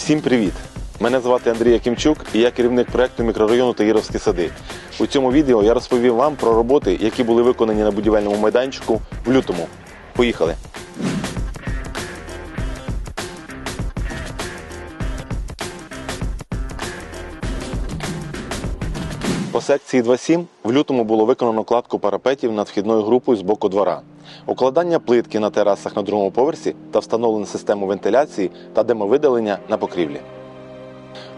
Всім привіт! Мене звати Андрій Якимчук і я керівник проекту мікрорайону Таїровські сади. У цьому відео я розповім вам про роботи, які були виконані на будівельному майданчику в лютому. Поїхали! По секції 2.7 в лютому було виконано кладку парапетів над вхідною групою з боку двора, укладання плитки на терасах на другому поверсі та встановлено систему вентиляції та демовидалення на покрівлі.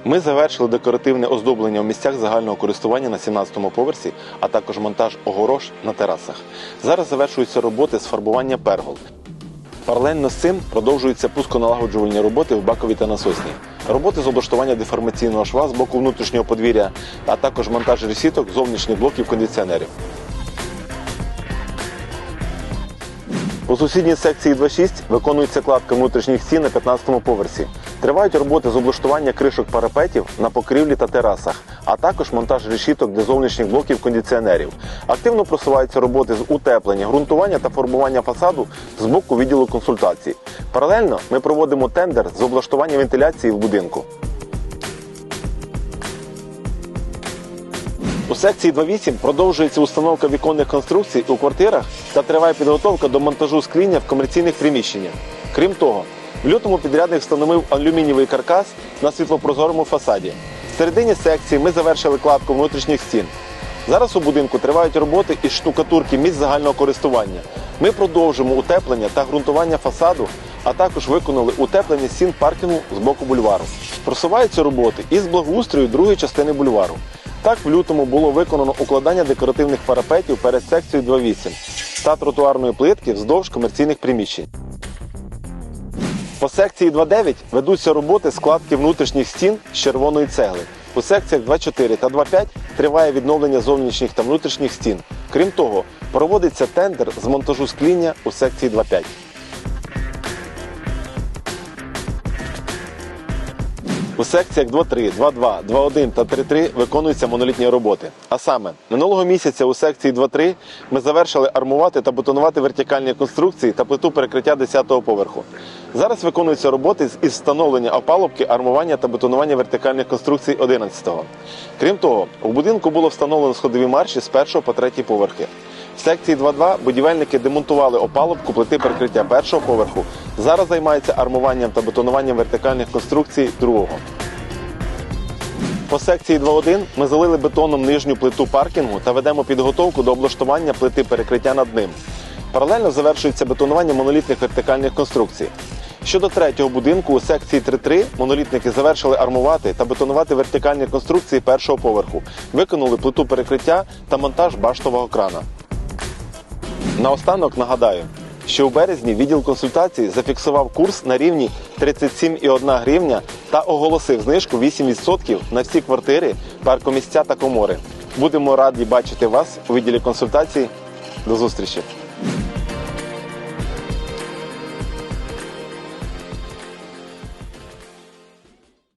Ми завершили декоративне оздоблення в місцях загального користування на 17-му поверсі, а також монтаж огорож на терасах. Зараз завершуються роботи з фарбування пергол. Паралельно з цим продовжуються пусконалагоджувальні роботи в баковій та насосній. Роботи з облаштування деформаційного шва з боку внутрішнього подвір'я, а також монтаж решіток зовнішніх блоків кондиціонерів. У сусідній секції 2.6 виконується кладка внутрішніх стін на 15-му поверсі. Тривають роботи з облаштування кришок парапетів на покрівлі та терасах, а також монтаж решіток для зовнішніх блоків кондиціонерів. Активно просуваються роботи з утеплення, ґрунтування та фарбування фасаду з боку відділу консультацій. Паралельно ми проводимо тендер з облаштування вентиляції в будинку. Секції 2.8 продовжується установка віконних конструкцій у квартирах та триває підготовка до монтажу скління в комерційних приміщеннях. Крім того, в лютому підрядник встановив алюмінієвий каркас на світлопрозорому фасаді. В середині секції ми завершили кладку внутрішніх стін. Зараз у будинку тривають роботи із штукатурки місць загального користування. Ми продовжимо утеплення та ґрунтування фасаду, а також виконали утеплення стін паркінгу з боку бульвару. Просуваються роботи із благоустрою другої частини бульвару. Так, в лютому було виконано укладання декоративних парапетів перед секцією 2.8 та тротуарної плитки вздовж комерційних приміщень. По секції 2.9 ведуться роботи складки внутрішніх стін з червоної цегли. У секціях 2.4 та 2.5 триває відновлення зовнішніх та внутрішніх стін. Крім того, проводиться тендер з монтажу скління у секції 2.5. У секціях 2.3, 2.2, 2.1 та 3.3 виконуються монолітні роботи. А саме, минулого місяця у секції 2.3 ми завершили армувати та бетонувати вертикальні конструкції та плиту перекриття 10-го поверху. Зараз виконуються роботи з- із встановлення опалубки, армування та бетонування вертикальних конструкцій 11-го. Крім того, у будинку було встановлено сходові марші з 1 по 3 поверхи. В секції 2.2 будівельники демонтували опалубку плити перекриття першого поверху. Зараз займаються армуванням та бетонуванням вертикальних конструкцій другого. По секції 2.1 ми залили бетоном нижню плиту паркінгу та ведемо підготовку до облаштування плити перекриття над ним. Паралельно завершується бетонування монолітних вертикальних конструкцій. Щодо третього будинку у секції 3.3 монолітники завершили армувати та бетонувати вертикальні конструкції першого поверху, виконали плиту перекриття та монтаж баштового крана. Наостанок нагадаю, що у березні відділ консультацій зафіксував курс на рівні 37,1 гривня та оголосив знижку 8% на всі квартири, паркомісця та комори. Будемо раді бачити вас у відділі консультацій. До зустрічі!